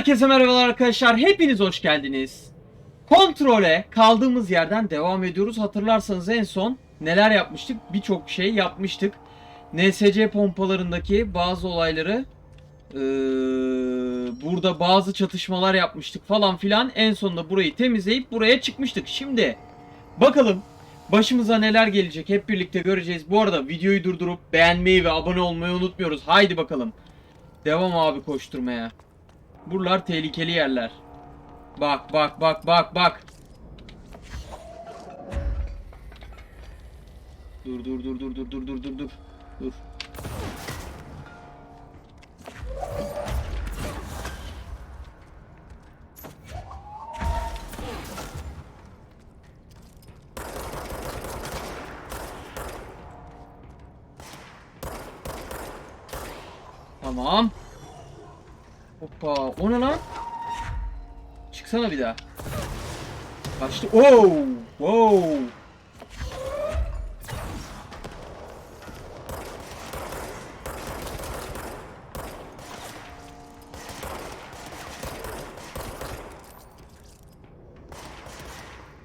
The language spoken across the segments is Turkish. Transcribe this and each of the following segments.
Herkese merhabalar arkadaşlar. Hepiniz hoş geldiniz. Kontrole kaldığımız yerden devam ediyoruz. Hatırlarsanız en son neler yapmıştık? Birçok şey yapmıştık. NSC pompalarındaki bazı olayları eee, burada bazı çatışmalar yapmıştık falan filan. En sonunda burayı temizleyip buraya çıkmıştık. Şimdi bakalım başımıza neler gelecek hep birlikte göreceğiz. Bu arada videoyu durdurup beğenmeyi ve abone olmayı unutmuyoruz. Haydi bakalım. Devam abi koşturmaya. Buralar tehlikeli yerler. Bak bak bak bak bak. Dur dur dur dur dur dur dur dur dur. Dur. Tamam. Hoppa. O ne lan? Çıksana bir daha. Kaçtı. Oh! Wow!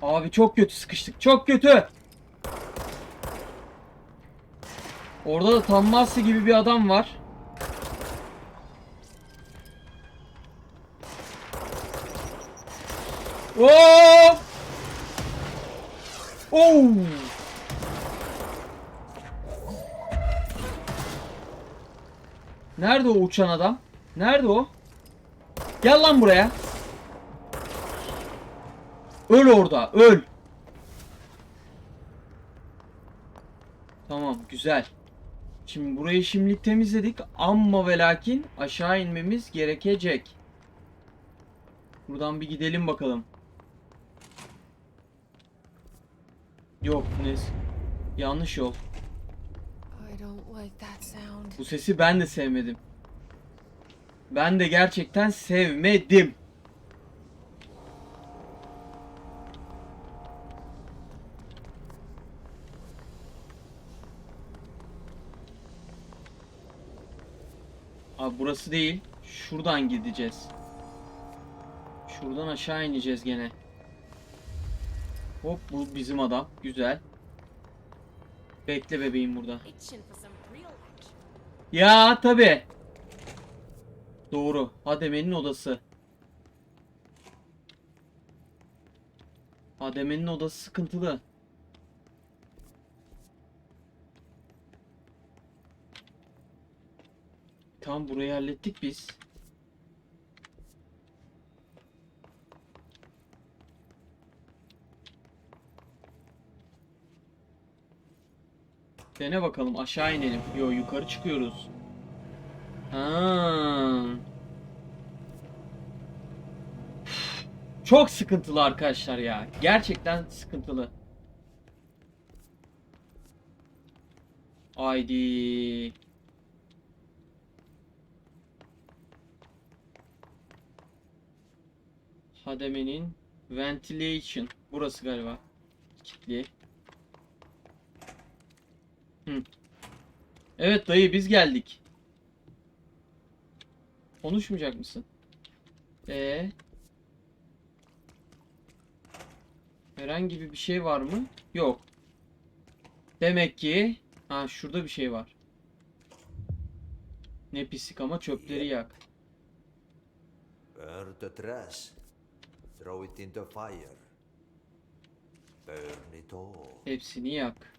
Abi çok kötü sıkıştık. Çok kötü. Orada da Tammasi gibi bir adam var. Oo! Oo! Nerede o uçan adam? Nerede o? Gel lan buraya. Öl orada, öl. Tamam, güzel. Şimdi burayı şimdilik temizledik ama ve lakin aşağı inmemiz gerekecek. Buradan bir gidelim bakalım. Yok ne? Yanlış yol. Bu sesi ben de sevmedim. Ben de gerçekten sevmedim. Abi burası değil. Şuradan gideceğiz. Şuradan aşağı ineceğiz gene. Hop bu bizim adam. Güzel. Bekle bebeğim burada. Ya tabi. Doğru. Hademe'nin odası. Hademe'nin odası sıkıntılı. Tam burayı hallettik biz. Dene bakalım aşağı inelim. Yo yukarı çıkıyoruz. Ha. Çok sıkıntılı arkadaşlar ya. Gerçekten sıkıntılı. Haydi. Hademe'nin ventilation. Burası galiba. Kilitli. Hı. Evet dayı biz geldik. Konuşmayacak mısın? Ee? Herhangi bir şey var mı? Yok. Demek ki ha şurada bir şey var. Ne pislik ama çöpleri yak. Burn the trash. Throw it into fire. Burn it all. Hepsini yak.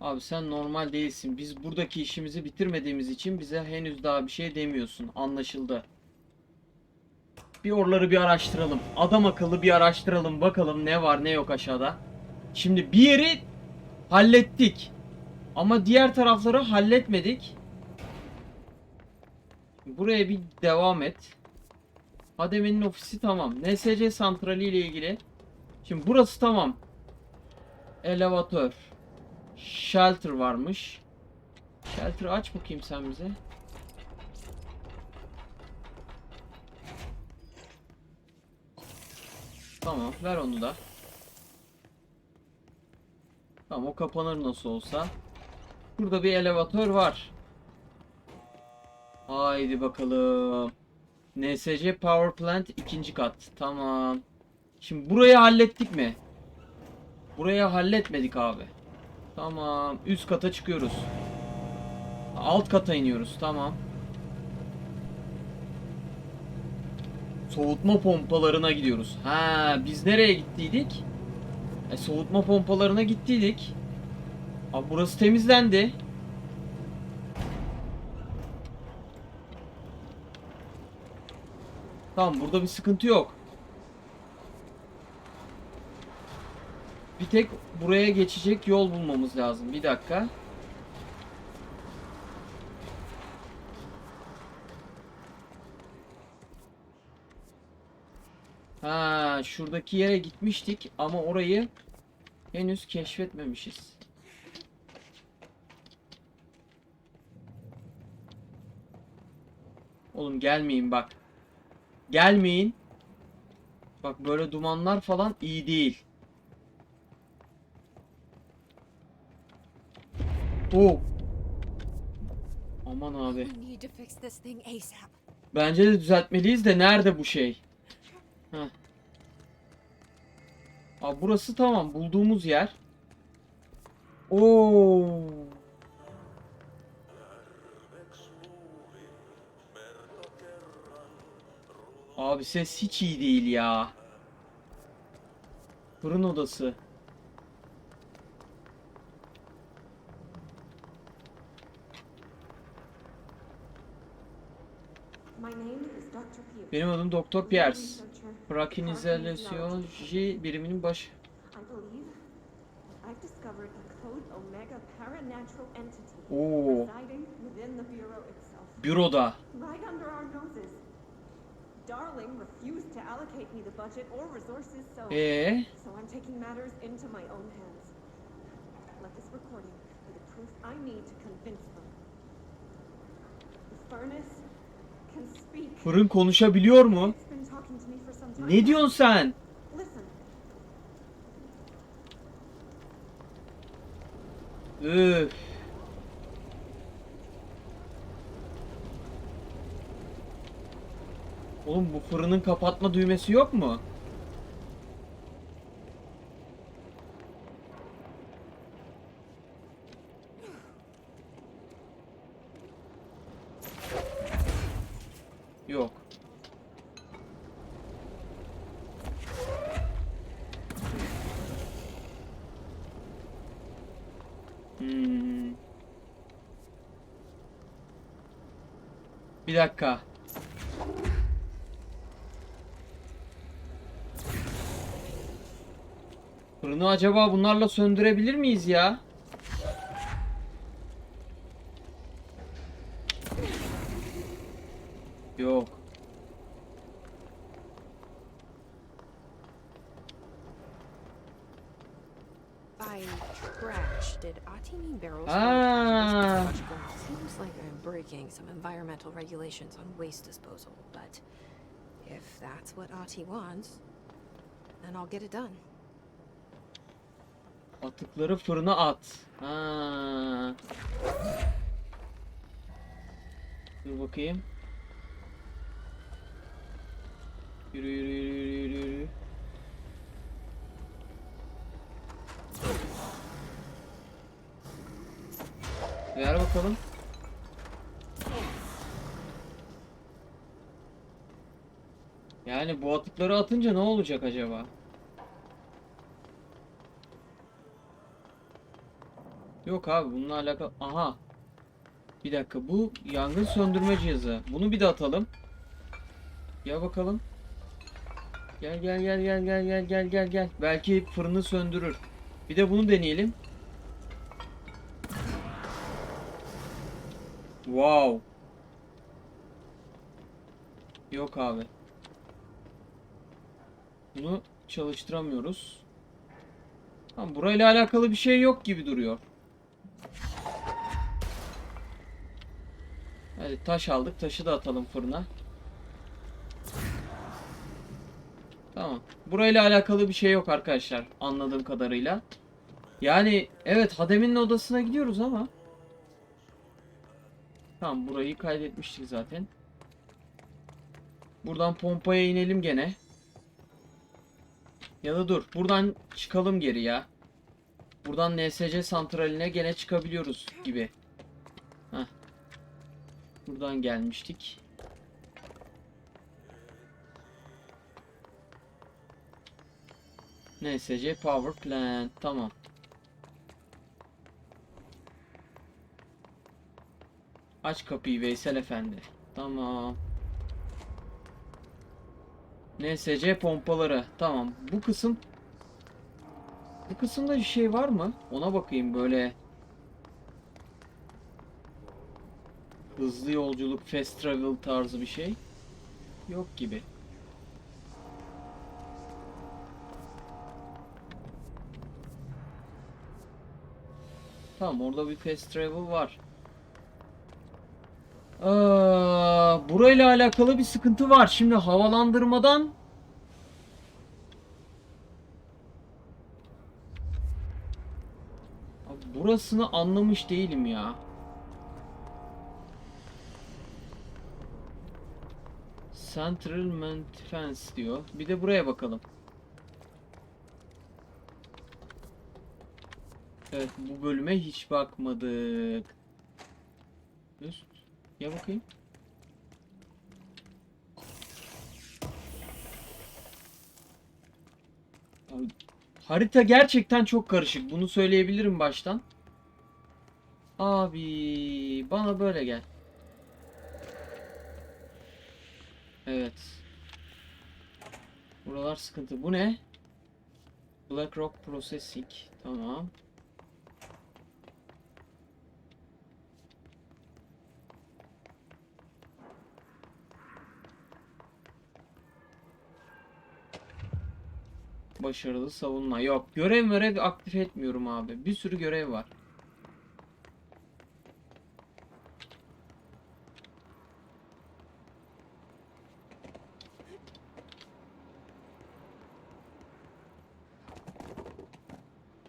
Abi sen normal değilsin. Biz buradaki işimizi bitirmediğimiz için bize henüz daha bir şey demiyorsun. Anlaşıldı. Bir oraları bir araştıralım. Adam akıllı bir araştıralım. Bakalım ne var ne yok aşağıda. Şimdi bir yeri hallettik. Ama diğer tarafları halletmedik. Buraya bir devam et. Hademe'nin ofisi tamam. NSC santrali ile ilgili. Şimdi burası tamam. Elevatör. Shelter varmış. Shelter aç bakayım sen bize. Tamam ver onu da. Tamam o kapanır nasıl olsa. Burada bir elevatör var. Haydi bakalım. NSC Power Plant ikinci kat. Tamam. Şimdi burayı hallettik mi? Burayı halletmedik abi. Tamam. Üst kata çıkıyoruz. Alt kata iniyoruz. Tamam. Soğutma pompalarına gidiyoruz. Ha, biz nereye gittiydik? E, soğutma pompalarına gittiydik. Abi burası temizlendi. Tamam burada bir sıkıntı yok. Bir tek buraya geçecek yol bulmamız lazım. Bir dakika. Ha, şuradaki yere gitmiştik ama orayı henüz keşfetmemişiz. Oğlum gelmeyin bak. Gelmeyin. Bak böyle dumanlar falan iyi değil. Oo. Aman abi. Bence de düzeltmeliyiz de nerede bu şey? Heh. Abi burası tamam. Bulduğumuz yer. Oo. Abi ses hiç iyi değil ya. Fırın odası. Benim adım Doktor Piers. Brakinizelasyoloji biriminin baş... Oo. Büroda. Me the budget or resources, so Ee, so I'm taking matters into my own hands. Let this recording be the proof I need to convince them. The furnace can speak. fırın konuşabiliyor mu? Ne diyorsun sen? Üf. Oğlum bu fırının kapatma düğmesi yok mu? Yok. Hmm. Bir dakika. Fırını acaba bunlarla söndürebilir miyiz ya? Yok. Ah. Seems like I'm breaking some environmental regulations on waste disposal, but if that's what Ati wants, then I'll get it done. Atıkları fırına at. Ha. Dur bakayım. Yürü yürü yürü yürü yürü. Ver bakalım. Yani bu atıkları atınca ne olacak acaba? Yok abi bununla alakalı. Aha. Bir dakika bu yangın söndürme cihazı. Bunu bir de atalım. Gel bakalım. Gel gel gel gel gel gel gel gel gel. Belki fırını söndürür. Bir de bunu deneyelim. Wow. Yok abi. Bunu çalıştıramıyoruz. Tamam, burayla alakalı bir şey yok gibi duruyor. Hadi taş aldık. Taşı da atalım fırına. Tamam. Burayla alakalı bir şey yok arkadaşlar. Anladığım kadarıyla. Yani evet Hadem'in odasına gidiyoruz ama. Tamam burayı kaydetmiştik zaten. Buradan pompaya inelim gene. Ya da dur. Buradan çıkalım geri ya. Buradan NSC santraline gene çıkabiliyoruz gibi. Heh. Buradan gelmiştik. NSC Power Plant. Tamam. Aç kapıyı Veysel Efendi. Tamam. NSC pompaları. Tamam. Bu kısım bu kısımda bir şey var mı? Ona bakayım böyle. Hızlı yolculuk, fast travel tarzı bir şey. Yok gibi. Tamam orada bir fast travel var. Aa, burayla alakalı bir sıkıntı var. Şimdi havalandırmadan Abi burasını anlamış değilim ya. Central Defense diyor. Bir de buraya bakalım. Evet bu bölüme hiç bakmadık. Üst. Ya bakayım. Harita gerçekten çok karışık. Bunu söyleyebilirim baştan. Abi bana böyle gel. Evet. Buralar sıkıntı. Bu ne? BlackRock Processing. Tamam. Başarılı savunma. Yok. Görev görev aktif etmiyorum abi. Bir sürü görev var.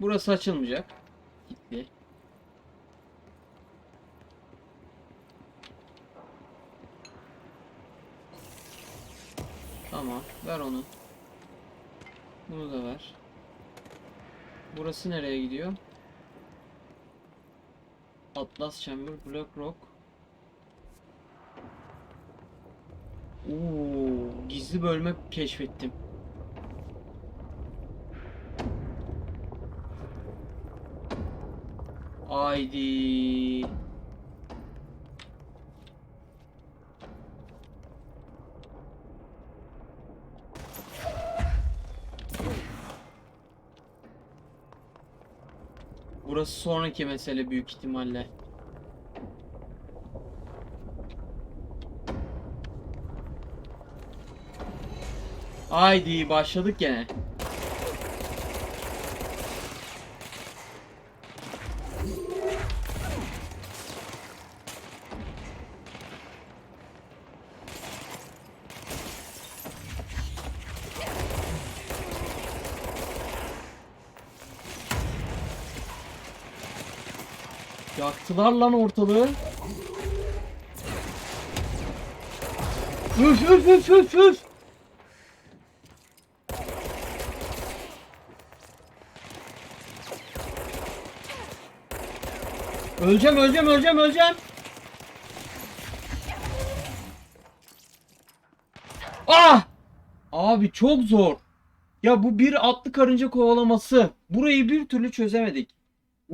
Burası açılmayacak. Gitti. Tamam. Ver onu. Bunu da ver. Burası nereye gidiyor? Atlas Chamber, Black Rock. Oo, gizli bölme keşfettim. Haydi. Burası sonraki mesele büyük ihtimalle. Haydi başladık gene. Yaktılar lan ortalığı. Üf üf üf üf üf. Öleceğim öleceğim öleceğim öleceğim. Ah! Abi çok zor. Ya bu bir atlı karınca kovalaması. Burayı bir türlü çözemedik.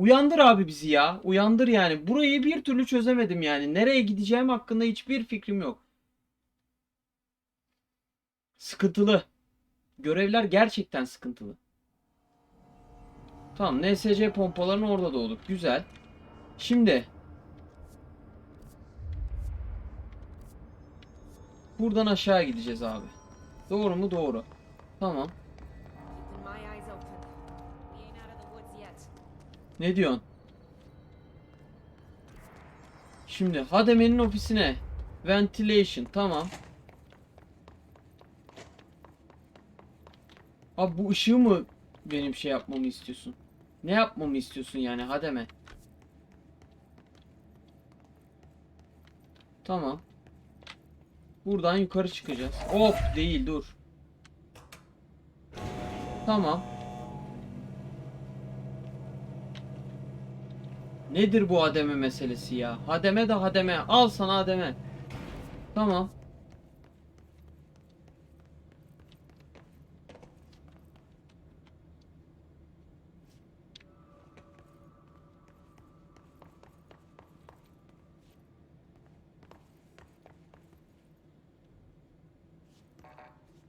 Uyandır abi bizi ya. Uyandır yani. Burayı bir türlü çözemedim yani. Nereye gideceğim hakkında hiçbir fikrim yok. Sıkıntılı. Görevler gerçekten sıkıntılı. Tamam NSC pompalarının orada doğduk. Güzel. Şimdi. Buradan aşağı gideceğiz abi. Doğru mu? Doğru. Tamam. Ne diyorsun? Şimdi Hademe'nin ofisine. Ventilation. Tamam. Abi bu ışığı mı benim şey yapmamı istiyorsun? Ne yapmamı istiyorsun yani Hademe? Tamam. Buradan yukarı çıkacağız. Of değil dur. Tamam. Nedir bu hademe meselesi ya? Hademe de hademe. Al sana hademe. Tamam.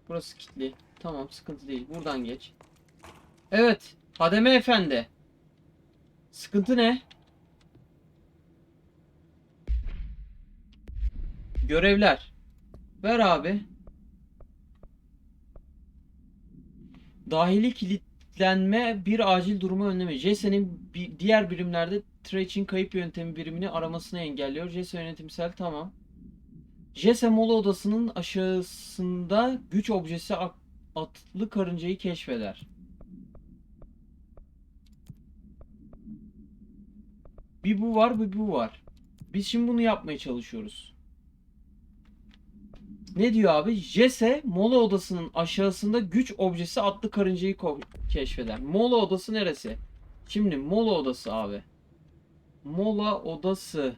Burası kilitli. Tamam sıkıntı değil. Buradan geç. Evet. Hademe efendi. Sıkıntı ne? Görevler. Ver abi. Dahili kilitlenme bir acil durumu önleme. JSON'in bi- diğer birimlerde Traç'in kayıp yöntemi birimini aramasını engelliyor. JSON yönetimsel tamam. JSON mola odasının aşağısında güç objesi atlı karıncayı keşfeder. Bir bu var, bir bu var. Biz şimdi bunu yapmaya çalışıyoruz. Ne diyor abi? Jesse mola odasının aşağısında güç objesi atlı karıncayı keşfeder. Mola odası neresi? Şimdi mola odası abi. Mola odası.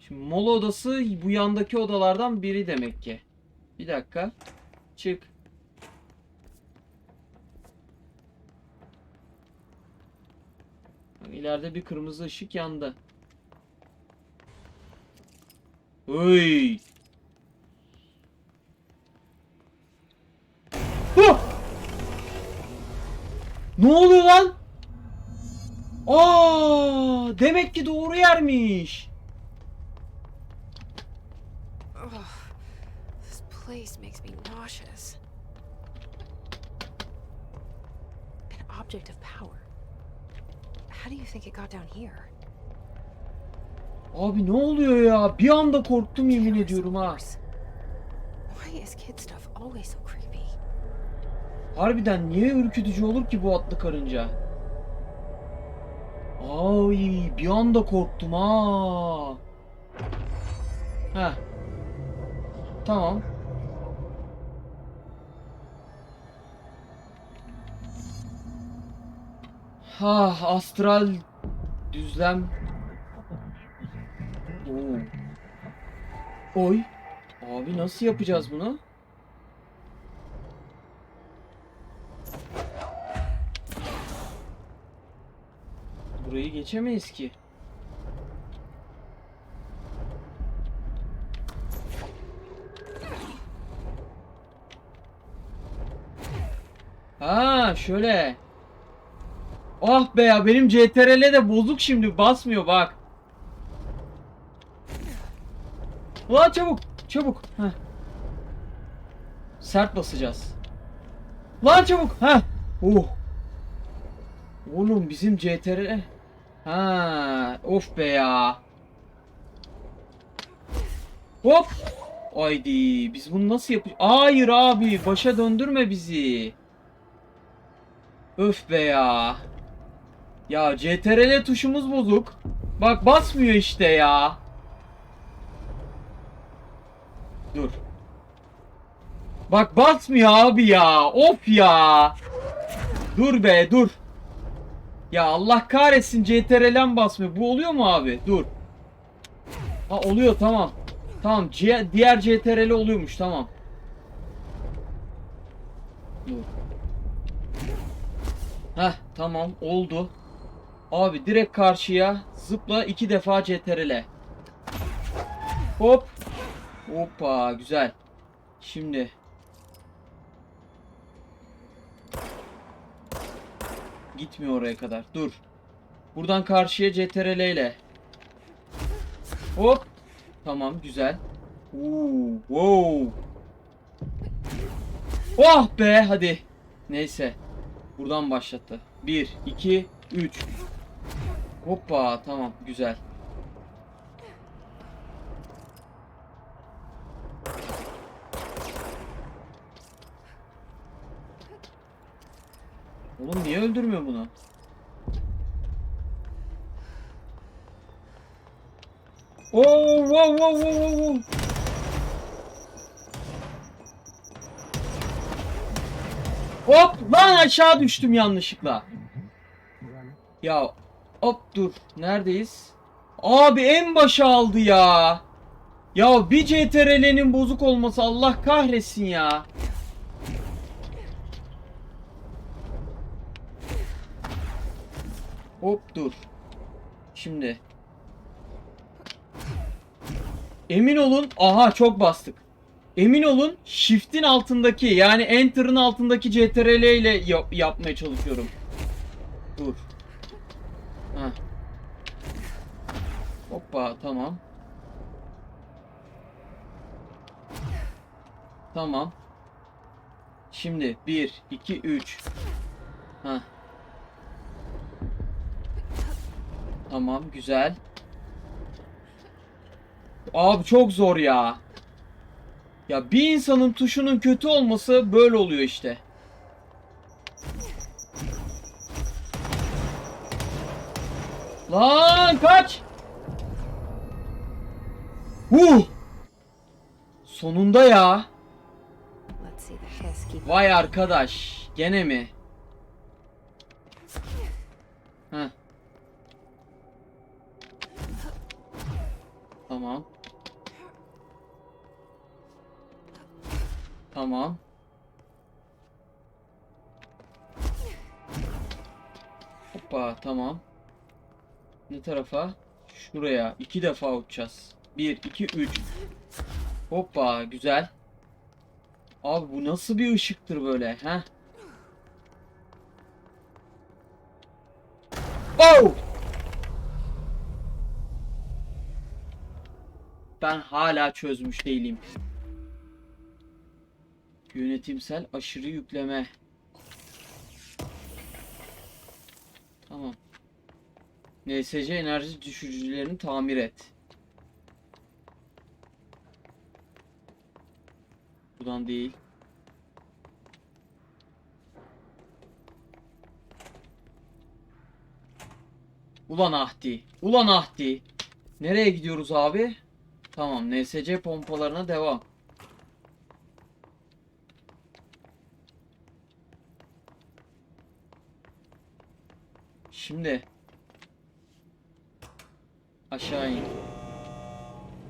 Şimdi mola odası bu yandaki odalardan biri demek ki. Bir dakika. Çık. İleride bir kırmızı ışık yandı. Oy. Huh! Ne oluyor lan? Aa, demek ki doğru yermiş. This place makes me nauseous. An object of power. How do you think it got down here? Abi ne oluyor ya? Bir anda korktum yemin ediyorum ha. Harbiden niye ürkütücü olur ki bu atlı karınca? Ay bir anda korktum ha. Heh. Tamam. Ha astral düzlem. Oo. Oy. Abi nasıl yapacağız bunu? Burayı geçemeyiz ki. Ha şöyle. Ah be ya benim CTRL de bozuk şimdi basmıyor bak. Ulan çabuk çabuk. Heh. Sert basacağız. Lan çabuk. Ha. Oh. Oğlum bizim CTRL. Ha, of be ya. Hop. Haydi biz bunu nasıl yapacağız? Hayır abi başa döndürme bizi. Öf be ya. Ya CTRL tuşumuz bozuk. Bak basmıyor işte ya. Dur. Bak basmıyor abi ya. Of ya. Dur be dur. Ya Allah kahretsin CTRL'en basmıyor. Bu oluyor mu abi? Dur. Ha oluyor tamam. Tamam C- diğer CTRL oluyormuş tamam. Dur. Heh tamam oldu. Abi direkt karşıya zıpla iki defa CTRL. Hop. Hoppa güzel. Şimdi. Gitmiyor oraya kadar. Dur. Buradan karşıya CTRL ile. Hop. Tamam güzel. Oo, wow. Oh be hadi. Neyse. Buradan başlattı. 1, 2, 3. Hoppa tamam güzel. Oğlum niye öldürmüyor bunu? Oo, wow, wow, wow, wow, wow. Hop lan aşağı düştüm yanlışlıkla. Ya hop dur neredeyiz? Abi en başa aldı ya. Ya bir CTRL'nin bozuk olması Allah kahretsin ya. Hop dur. Şimdi. Emin olun. Aha çok bastık. Emin olun shift'in altındaki yani enter'ın altındaki CTRL ile yap- yapmaya çalışıyorum. Dur. Heh. Hoppa tamam. Tamam. Şimdi 1 2 3. Ha. Tamam güzel. Abi çok zor ya. Ya bir insanın tuşunun kötü olması böyle oluyor işte. Lan kaç! Huh! Sonunda ya. Vay arkadaş. Gene mi? Heh. Tamam. Tamam. Hoppa tamam. Ne tarafa? Şuraya. iki defa uçacağız. Bir, iki, üç. Hoppa güzel. Abi bu nasıl bir ışıktır böyle ha? Oh! Ben hala çözmüş değilim. Yönetimsel aşırı yükleme. Tamam. NSC enerji düşürücülerini tamir et. Buradan değil. Ulan Ahdi. Ulan Ahdi. Nereye gidiyoruz abi? Tamam. NSC pompalarına devam. Şimdi. Aşağı in.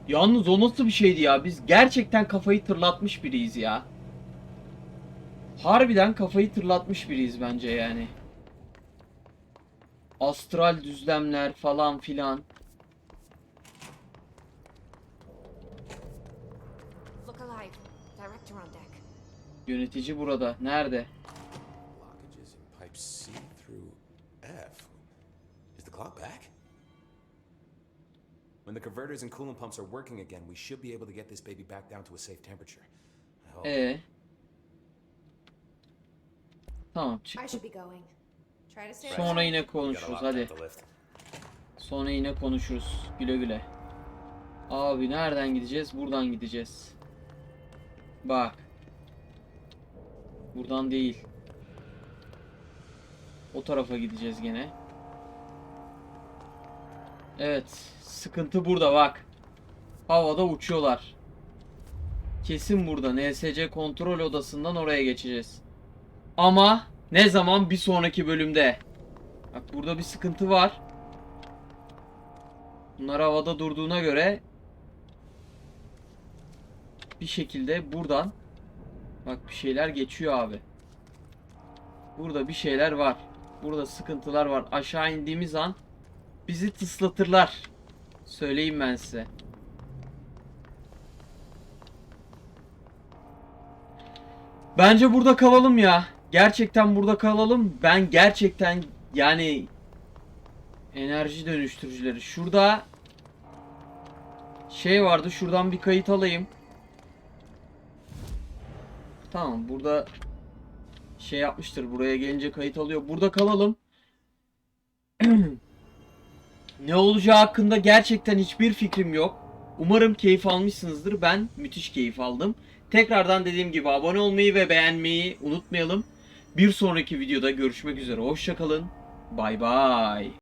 Yalnız o nasıl bir şeydi ya? Biz gerçekten kafayı tırlatmış biriyiz ya. Harbiden kafayı tırlatmış biriyiz bence yani. Astral düzlemler falan filan. Yönetici burada. Nerede? Blockages in pipes C through F. Is the clock back? When the converters and coolant pumps are working again, we should be able to get this baby back down to a safe temperature. I hope. Ee. Tamam I çık. should be going. Try to stay Sonra yine konuşuruz hadi. Sonra yine konuşuruz. Güle güle. Abi nereden gideceğiz? Buradan gideceğiz. Bak. Buradan değil. O tarafa gideceğiz gene. Evet. Sıkıntı burada bak. Havada uçuyorlar. Kesin burada. NSC kontrol odasından oraya geçeceğiz. Ama ne zaman? Bir sonraki bölümde. Bak burada bir sıkıntı var. Bunlar havada durduğuna göre bir şekilde buradan bak bir şeyler geçiyor abi. Burada bir şeyler var. Burada sıkıntılar var. Aşağı indiğimiz an bizi tıslatırlar. Söyleyeyim ben size. Bence burada kalalım ya. Gerçekten burada kalalım. Ben gerçekten yani Enerji dönüştürücüleri. Şurada şey vardı. Şuradan bir kayıt alayım. Tamam. Burada şey yapmıştır. Buraya gelince kayıt alıyor. Burada kalalım. ne olacağı hakkında gerçekten hiçbir fikrim yok. Umarım keyif almışsınızdır. Ben müthiş keyif aldım. Tekrardan dediğim gibi abone olmayı ve beğenmeyi unutmayalım. Bir sonraki videoda görüşmek üzere. Hoşçakalın. Bay bay.